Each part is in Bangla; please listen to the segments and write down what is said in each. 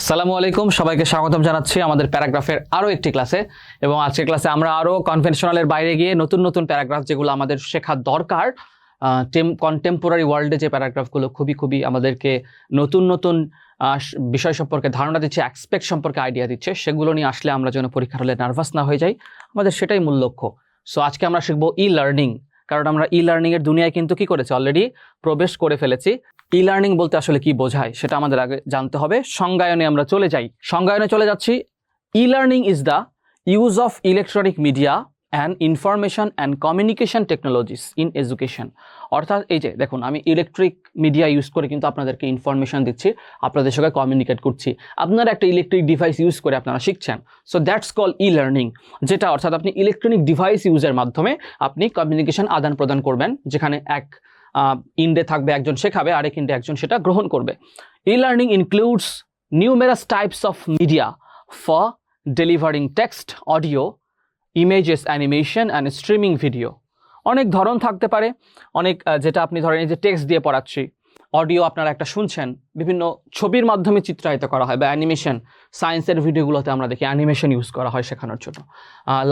আসসালামু আলাইকুম, সবাইকে স্বাগতম জানাচ্ছি আমাদের প্যারাগ্রাফের আরও একটি ক্লাসে। এবং আজকের ক্লাসে আমরা আরও কনভেনশনালের বাইরে গিয়ে নতুন নতুন প্যারাগ্রাফ যেগুলো আমাদের শেখা দরকার টেম কন্টেম্পোরারি ওয়ার্ল্ডে যে প্যারাগ্রাফগুলো খুবই খুবই আমাদেরকে নতুন নতুন বিষয় সম্পর্কে ধারণা দিচ্ছে অ্যাক্সপেক্ট সম্পর্কে আইডিয়া দিচ্ছে, সেগুলো নিয়ে আসলে আমরা যেন পরীক্ষার হলে নার্ভাস না হয়ে যাই, আমাদের সেটাই মূল লক্ষ্য। সো আজকে আমরা শিখব ই লার্নিং কারণ আমরা ই লার্নিং এর দুনিয়ায় কিন্তু কি করেছি? অলরেডি প্রবেশ করে ফেলেছি। ই লার্নিং বলতে আসলে কি বোঝায় সেটা আমাদের আগে জানতে হবে। সংজ্ঞায়নে আমরা চলে যাই। সংজ্ঞায়নে চলে যাচ্ছি। E learning is the use of electronic media and information and communication technologies in education অর্থাৎ এই যে, দেখুন, আমি ইলেকট্রিক মিডিয়া ইউজ করে কিন্তু আপনাদেরকে ইনফরমেশন দিচ্ছি, আপনাদের সঙ্গে কমিউনিকেট করছি। আপনারা একটা ইলেকট্রিক ডিভাইস ইউজ করে আপনারা শিখছেন। So that's call e learning যেটা অর্থাৎ আপনি ইলেকট্রনিক ডিভাইস ইউজের মাধ্যমে আপনি কমিউনিকেশন আদান প্রদান করবেন, যেখানে এক ইন্ডে থাকবে, একজন শেখাবে, আরেক ইন্ডে একজন সেটা গ্রহণ করবে। E learning includes numerous types of media for delivering text audio images animation and streaming video অনেক ধরন থাকতে পারে। অনেক যেটা আপনি ধরেন এই যে টেক্সট দিয়ে পড়াচ্ছি অডিও আপনারা একটা শুনছেন, বিভিন্ন ছবির মাধ্যমে চিত্রায়িত করা হয় বা অ্যানিমেশন সায়েন্সের ভিডিওগুলোতে আমরা দেখি অ্যানিমেশন ইউজ করা হয় শেখানোর জন্য।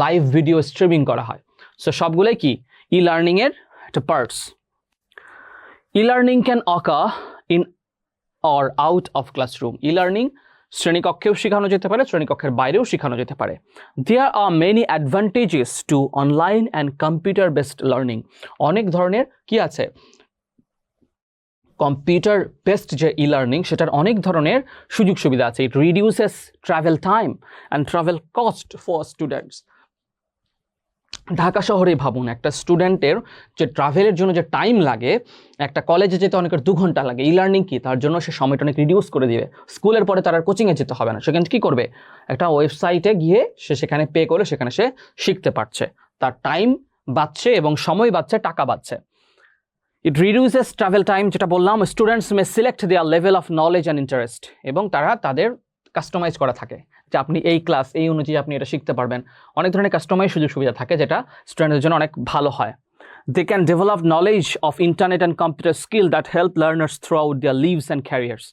লাইভ ভিডিও স্ট্রিমিং করা হয়। সো সবগুলোই কি? ই লার্নিংয়ের একটা parts e-learning can occur in or out of classroom. E-learning, শ্রেণীকক্ষেও শেখানো যেতে পারে, শ্রেণীকক্ষের বাইরেও শেখানো যেতে পারে। There are many advantages to online and computer based learning অনেক ধরনের কি আছে? কম্পিউটার বেসড যে ই লার্নিং সেটার অনেক ধরনের সুযোগ সুবিধা আছে। It reduces travel time and travel cost for students Dhaka শহরে ভাবুন, একটা স্টুডেন্টের যে ট্রাভেলের জন্য যে টাইম লাগে, একটা কলেজে যেতে অনেকের দু ঘণ্টা লাগে। ই লার্নিং কি? তার জন্য সে সময়টা অনেক রিডিউস করে দিবে। স্কুলের পরে তার আর কোচিংয়ে যেতে হবে না। সেখানে কী করবে? একটা ওয়েবসাইটে গিয়ে সে সেখানে পে করে সেখানে সে শিখতে পারছে। তার টাইম বাঁচছে এবং সময় বাঁচছে, টাকা বাঁচছে। ইট রিডিউসেস ট্রাভেল টাইম যেটা বললাম students may select their level of knowledge and interest এবং তারা তাদের কাস্টমাইজ করা থাকে। যে আপনি এই ক্লাস এই অনুযায়ী আপনি এটা শিখতে পারবেন। অনেক ধরনের কাস্টমাইজ সুযোগ সুবিধা থাকে যেটা স্টুডেন্টদের জন্য অনেক ভালো হয়। They can develop knowledge of internet and computer skill that help learners throughout their lives and careers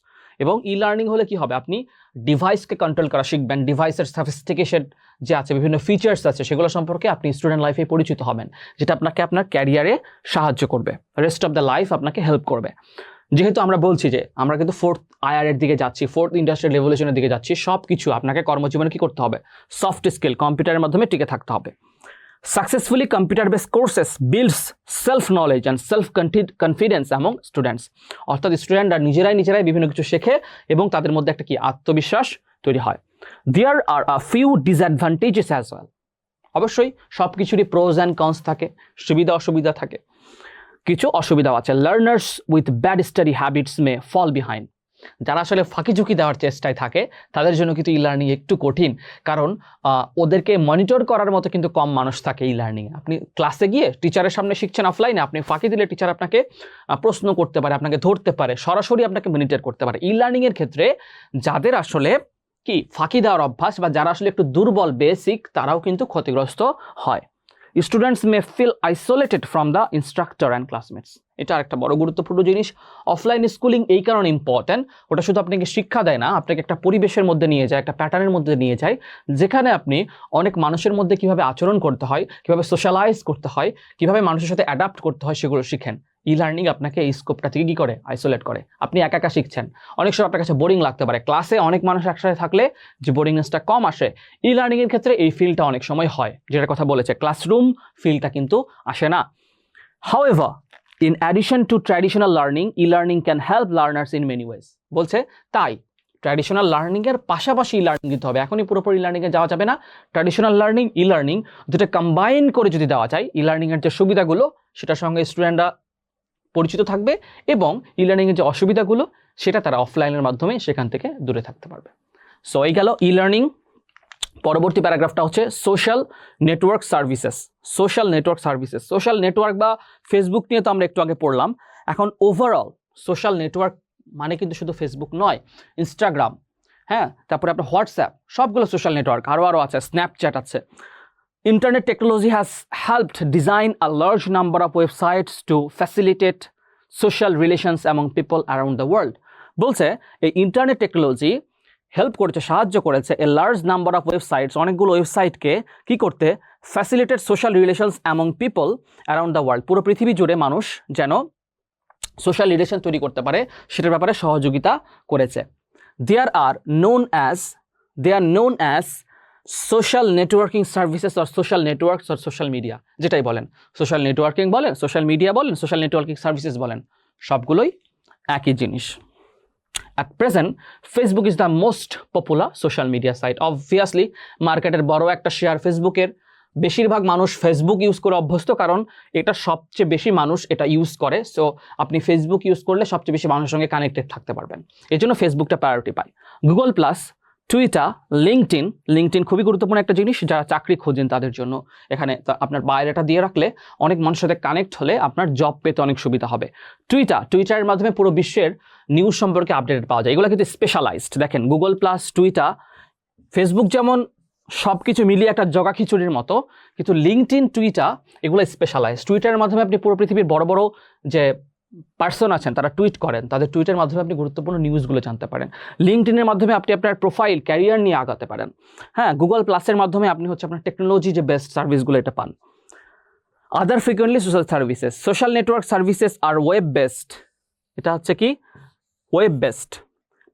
এবং ই লার্নিং হলে কি হবে? আপনি ডিভাইসকে কন্ট্রোল করা শিখবেন। ডিভাইসের সাফিস্টিকেশন যে আছে, বিভিন্ন ফিচার্স আছে, সেগুলো সম্পর্কে আপনি স্টুডেন্ট লাইফে পরিচিত হবেন, যেটা আপনাকে আপনার ক্যারিয়ারে সাহায্য করবে। রেস্ট অফ দ্য লাইফ আপনাকে হেল্প করবে। যেহেতু আমরা বলছি যে আমরা কিন্তু ফোর্থ আইআর এর দিকে যাচ্ছি ফোর্থ ইন্ডাস্ট্রিয়াল রেভলিউশনের দিকে যাচ্ছি সব কিছু আপনাকে কর্মজীবনে কি করতে হবে? সফট স্কিল কম্পিউটারের মাধ্যমে টিকে থাকতে হবে। Successfully computer base courses builds self knowledge and self confidence among students অর্থাৎ স্টুডেন্টরা নিজেরাই নিজেরাই বিভিন্ন কিছু শেখে এবং তাদের মধ্যে একটা কি? আত্মবিশ্বাস তৈরি হয়। There are a few disadvantages as well অবশ্যই সব কিছুরই প্রোজ অ্যান্ড কনস থাকে সুবিধা অসুবিধা থাকে। কিছু অসুবিধাও আছে। Learners with bad study habits may fall behind যারা আসলে ফাঁকি ঝুঁকি দেওয়ার চেষ্টায় থাকে, তাদের জন্য কিন্তু ই লার্নিং একটু কঠিন। কারণ ওদেরকে মনিটর করার মতো কিন্তু কম মানুষ থাকে ই লার্নিং আপনি ক্লাসে গিয়ে টিচারের সামনে শিখছেন অফলাইনে আপনি ফাঁকি দিলে টিচার আপনাকে প্রশ্ন করতে পারে, আপনাকে ধরতে পারে, সরাসরি আপনাকে মনিটর করতে পারে। ই লার্নিংয়ের ক্ষেত্রে যাদের আসলে কি, ফাঁকি দেওয়ার অভ্যাস বা যারা আসলে একটু দুর্বল বেসিক তারাও কিন্তু ক্ষতিগ্রস্ত হয়। Students may feel isolated from the instructor and classmates এটা একটা বড় গুরুত্বপূর্ণ জিনিস। অফলাইন স্কুলিং এই কারণে ইম্পর্ট্যান্ট ওটা শুধু আপনাকে শিক্ষা দেয় না, আপনাকে একটা পরিবেশের মধ্যে নিয়ে যায়, একটা প্যাটার্নের মধ্যে নিয়ে যায়, যেখানে আপনি অনেক মানুষের মধ্যে কীভাবে আচরণ করতে হয়, কীভাবে সোশ্যালাইজ করতে হয়, কীভাবে মানুষের সাথে অ্যাডাপ্ট করতে হয়, সেগুলো শিখেন। ই লার্নিং আপনাকে এই স্কোপটা থেকে কী করে? আইসোলেট করে। আপনি একা একা শিখছেন। অনেক সময় আপনার কাছে বোরিং লাগতে পারে। ক্লাসে অনেক মানুষ একসাথে থাকলে যে বোরিংনেসটা কম আসে ই লার্নিংয়ের ক্ষেত্রে এই ফিলটা অনেক সময় হয় যেটা কথা বলেছে। ক্লাসরুম ফিলটা কিন্তু আসে না। However in addition to traditional learning e learning can help learners in many ways বলছে, তাই ট্র্যাডিশনাল লার্নিংয়ের পাশাপাশি ই লার্নিং দিতে হবে। এখনই পুরোপুরি লার্নিংয়ে যাওয়া যাবে না। ট্র্যাডিশনাল লার্নিং ই লার্নিং দুটো কম্বাইন করে যদি দেওয়া যায় ই লার্নিংয়ের যে সুবিধাগুলো, সেটার সঙ্গে স্টুডেন্টরা পরিচিত থাকবে এবং ই লার্নিংয়ের যে অসুবিধাগুলো, সেটা তারা অফলাইনের মাধ্যমে সেখান থেকে দূরে থাকতে পারবে। সো এই গেল ই লার্নিং পরবর্তী প্যারাগ্রাফটা হচ্ছে social network services social network services social network বা ফেসবুক নিয়ে তো আমরা একটু আগে পড়লাম। এখন ওভারঅল সোশ্যাল নেটওয়ার্ক মানে কিন্তু শুধু ফেসবুক নয় ইনস্টাগ্রাম হ্যাঁ? তারপরে আপনার হোয়াটসঅ্যাপ সবগুলো সোশ্যাল নেটওয়ার্ক আরও আরও আছে স্ন্যাপচ্যাট আছে। Internet technology has helped design a large number of websites to facilitate social relations among people around the world বলছে, এই ইন্টারনেট টেকনোলজি হেল্প করেছে, সাহায্য করেছে a large number of websites অনেকগুলো ওয়েবসাইটকে কি করতে facilitate social relations among people around the world পুরো পৃথিবী জুড়ে মানুষ যেন সোশ্যাল রিলেশন তৈরি করতে পারে, সেটার ব্যাপারে সহযোগিতা করেছে। There are known as they are known as social networking services R social networks আর সোশ্যাল মিডিয়া যেটাই বলেন। সোশ্যাল নেটওয়ার্কিং বলেন সোশ্যাল মিডিয়া বলেন সোশ্যাল নেটওয়ার্কিং সার্ভিসেস বলেন, সবগুলোই একই জিনিস। At present Facebook is the most popular social media site obviously মার্কেটের বড় একটা শেয়ার ফেসবুকের বেশিরভাগ মানুষ ফেসবুক ইউজ করে অভ্যস্ত কারণ এটা সবচেয়ে বেশি মানুষ এটা ইউজ করে। সো আপনি ফেসবুক ইউজ করলে সবচেয়ে বেশি মানুষের সঙ্গে কানেক্টেড থাকতে পারবেন। এই জন্য ফেসবুকটা প্রায়োরিটি পায়। Google plus Twitter LinkedIn LinkedIn খুবই গুরুত্বপূর্ণ একটা জিনিস, যারা চাকরি খোঁজেন তাদের জন্য। এখানে আপনার বাইরেটা দিয়ে রাখলে অনেক মানুষের সাথে কানেক্ট হলে আপনার জব পেতে অনেক সুবিধা হবে। টুইটার টুইটারের মাধ্যমে পুরো বিশ্বের নিউজ সম্পর্কে আপডেট পাওয়া যায়। এগুলো কিন্তু স্পেশালাইজড দেখেন গুগল প্লাস টুইটার ফেসবুক যেমন সব কিছু মিলিয়ে একটা জগা খিচুড়ির মতো, কিন্তু লিঙ্কড ইন টুইটার এগুলো স্পেশালাইজ টুইটারের মাধ্যমে আপনি পুরো পৃথিবীর বড় বড় যে পার্সন আছেন, তারা টুইট করেন, তাদের টুইটের মাধ্যমে আপনি গুরুত্বপূর্ণ নিউজগুলো জানতে পারেন। লিঙ্কড ইনের মাধ্যমে আপনি আপনার প্রোফাইল ক্যারিয়ার নিয়ে আগাতে পারেন। হ্যাঁ গুগল প্লাসের মাধ্যমে আপনি হচ্ছে আপনার টেকনোলজি যে বেস্ট সার্ভিসগুলো এটা পান। Other frequently social services social network services are web based এটা হচ্ছে কি? Web based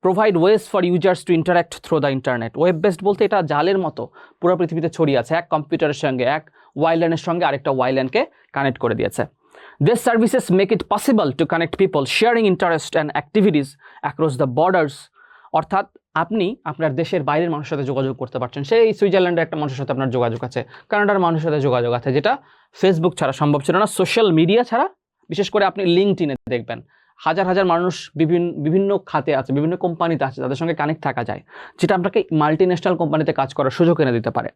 provide ways for users to interact through the internet web based বলতে এটা জালের মতো, পুরো পৃথিবীতে ছড়িয়ে আছে। এক কম্পিউটারের সঙ্গে, এক ওয়াইল্যান্ডের সঙ্গে আরেকটা ওয়াইল্যান্ডকে কানেক্ট করে দিয়েছে। This services make it possible to connect people sharing interest and activities across the borders অর্থাৎ আপনি আপনার দেশের বাইরের মানুষের সাথে যোগাযোগ করতে পারছেন। সেই সুইজারল্যান্ডের একটা মানুষের সাথে আপনার যোগাযোগ আছে, কানাডার মানুষের সাথে যোগাযোগ আছে, যেটা ফেসবুক ছাড়া সম্ভব ছিল না সোশ্যাল মিডিয়া ছাড়া। বিশেষ করে আপনি লিঙ্কড ইনে দেখবেন। হাজার হাজার মানুষ বিভিন্ন বিভিন্ন খাতে আছে, বিভিন্ন কোম্পানিতে আছে, তাদের সঙ্গে কানেক্ট থাকা যায়, যেটা আপনাকে মাল্টি ন্যাশনাল কোম্পানিতে কাজ করার সুযোগ এনে দিতে পারে।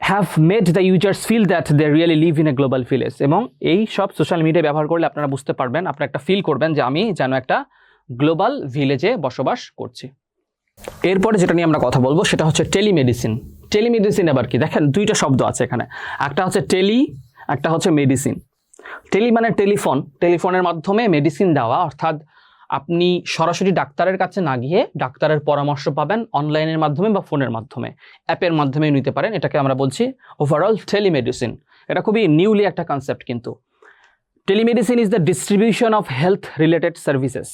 Have made the users feel that they really live in a global village এবং এই সব সোশ্যাল মিডিয়া ব্যবহার করলে আপনারা বুঝতে পারবেন, আপনারা একটা ফিল করবেন যে আমি যেন একটা গ্লোবাল ভিলেজে বসবাস করছি। এরপরে যেটা নিয়ে আমরা কথা বলব, সেটা হচ্ছে টেলিমেডিসিন টেলিমেডিসিন আবার কি? দেখেন, দুইটা শব্দ আছে এখানে। একটা হচ্ছে টেলি একটা হচ্ছে মেডিসিন টেলি মানে টেলিফোন টেলিফোনের মাধ্যমে মেডিসিন দেওয়া, অর্থাৎ আপনি সরাসরি ডাক্তারের কাছে না গিয়ে ডাক্তারের পরামর্শ পাবেন অনলাইনের মাধ্যমে বা ফোনের মাধ্যমে। অ্যাপের মাধ্যমে নিতে পারেন। এটাকে আমরা বলছি ওভারঅল টেলিমেডিসিন এটা খুবই নিউলি একটা কনসেপ্ট কিন্তু। Telemedicine is the distribution of health related services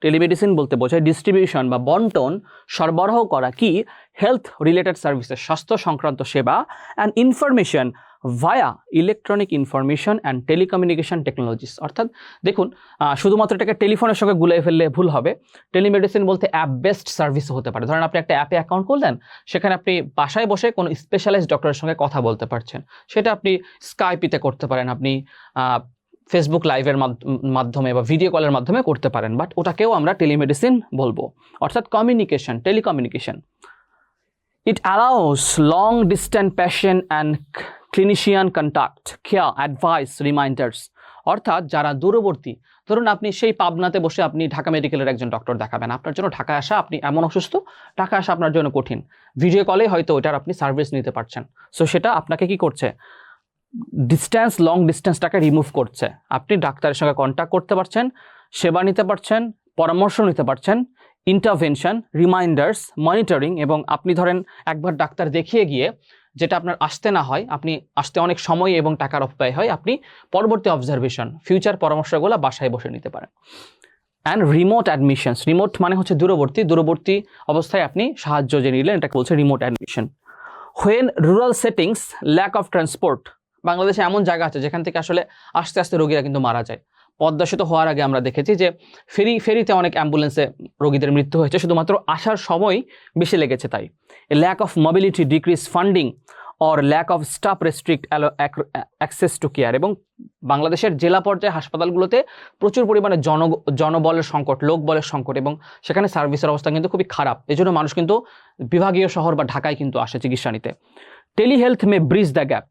telemedicine বলতে বোঝায় ডিস্ট্রিবিউশন বা বন্টন, সরবরাহ করা কি? হেলথ রিলেটেড সার্ভিসেস স্বাস্থ্য সংক্রান্ত সেবা and information via electronic information and telecommunication technologies অর্থাৎ দেখুন শুধুমাত্র এটাকে টেলিফোনের সঙ্গে গুলাই ফেললে ভুল হবে। টেলিমেডিসিন বলতে অ্যাপ বেসড সার্ভিস হতে পারে। ধরেন আপনি একটা অ্যাপে অ্যাকাউন্ট করলেন, সেখানে আপনি বাসায় বসে কোনো স্পেশালাইজড ডক্টরের সঙ্গে কথা বলতে পারছেন। সেটা আপনি স্কাইপিতে করতে পারেন, আপনি ফেসবুক লাইভের মাধ্যমে বা ভিডিও কলের মাধ্যমে করতে পারেন। বাট ওটাকেও আমরা টেলিমেডিসিন বলব। অর্থাৎ communication telecommunication it allows long distant patient and clinician contact care advice reminders অর্থাৎ যারা দূরবর্তী, ধরুন আপনি সেই পাবনাতে বসে আপনি ঢাকা মেডিকেলের একজন ডক্টর দেখাবেন। আপনার জন্য ঢাকায় আসা আপনি এমন অসুস্থ ঢাকা আসা আপনার জন্য কঠিন। ভিডিও কলে হয়তো ওটার আপনি সার্ভিস নিতে পারছেন। সো সেটা আপনাকে কি করছে? ডিস্ট্যান্স লং ডিস্ট্যান্সটাকে রিমুভ করছে। আপনি ডাক্তারের সঙ্গে কন্ট্যাক্ট করতে পারছেন, সেবা নিতে পারছেন, পরামর্শ নিতে পারছেন ইন্টারভেনশন রিমাইন্ডার্স মনিটরিং এবং আপনি ধরেন একবার ডাক্তার দেখিয়ে গিয়ে যেটা আপনার আসতে না হয়, আপনি আসতে অনেক সময় এবং টাকার অপব্যয় হয়, আপনি পরবর্তী অবজারভেশন ফিউচার পরামর্শগুলো বাসায় বসে নিতে পারেন। অ্যান্ড রিমোট অ্যাডমিশনস রিমোট মানে হচ্ছে দূরবর্তী দূরবর্তী অবস্থায় আপনি সাহায্য যে নিলেন, এটাকে বলছে remote admission when rural settings lack of transport বাংলাদেশে এমন জায়গা আছে যেখান থেকে আসলে আস্তে আস্তে রোগীরা কিন্তু মারা যায়। পদ্মা সেতু হওয়ার আগে আমরা দেখেছি যে ফেরি, ফেরিতে অনেক অ্যাম্বুলেন্সে রোগীদের মৃত্যু হয়েছে, শুধুমাত্র আসার সময় বেশি লেগেছে তাই। Lack of mobility decrease funding or lack of staff restrict access to care এবং বাংলাদেশের জেলা পর্যায়ে হাসপাতালগুলোতে প্রচুর পরিমাণে জন, জনবলের সংকট, লোক বলের সংকট এবং সেখানে সার্ভিসের অবস্থা কিন্তু খুবই খারাপ। এজন্য মানুষ কিন্তু বিভাগীয় শহর বা ঢাকায় কিন্তু আসে চিকিৎসা নিতে। Telehealth may bridge the gap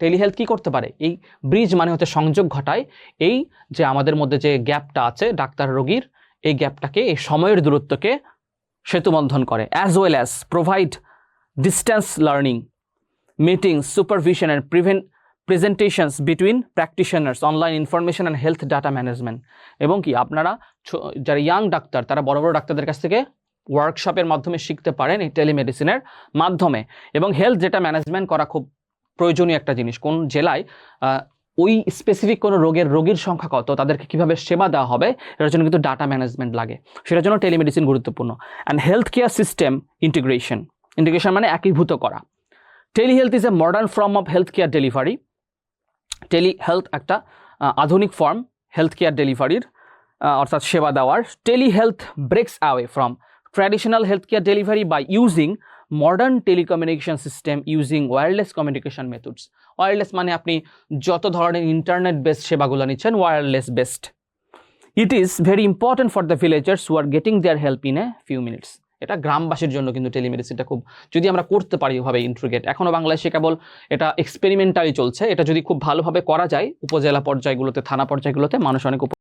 telehealth কি করতে পারে? এই ব্রিজ মানে হচ্ছে সংযোগ ঘটায়। এই যে আমাদের মধ্যে যে গ্যাপটা আছে, ডাক্তার রোগীর, এই গ্যাপটাকে এই সময়ের দূরত্বকে সেতুবন্ধন করে as well as provide distance learning meeting supervision and prevent presentations between practitioners online information and health data management এবং কি, আপনারা যারা ইয়াং ডাক্তার, তারা বড় বড় ডাক্তারদের কাছ থেকে ওয়ার্কশপের মাধ্যমে শিখতে পারেন এই টেলিমেডিসিনের মাধ্যমে। এবং হেলথ ডেটা ম্যানেজমেন্ট করা খুব প্রয়োজনীয় একটা জিনিস। কোন জেলায় ওই স্পেসিফিক কোনো রোগের, রোগীর সংখ্যা কত, তাদেরকে কীভাবে সেবা দেওয়া হবে, এটার জন্য কিন্তু ডাটা ম্যানেজমেন্ট লাগে। সেটার জন্য টেলিমেডিসিন গুরুত্বপূর্ণ। And health care system integration integration মানে একীভূত করা। Telehealth is a modern form of health care delivery tele health একটা আধুনিক ফর্ম হেলথ কেয়ার ডেলিভারির অর্থাৎ সেবা দেওয়ার। Tele health breaks away from traditional health care delivery by using modern telecommunication system using wireless communication methods wireless মানে আপনি যত ধরনের ইন্টারনেট বেসড সেবাগুলো নিচ্ছেন wireless based it is very important for the villagers who are getting their help in a few minutes এটা গ্রামবাসীর জন্য কিন্তু টেলিমেডিসিনটা খুব, যদি আমরা করতে পারি ওভাবে ইন্ট্রিগেট এখনও বাংলাদেশে কেবল এটা এক্সপেরিমেন্টালি চলছে। এটা যদি খুব ভালোভাবে করা যায়, উপজেলা পর্যায়গুলোতে, থানা পর্যায়গুলোতে, মানুষ অনেক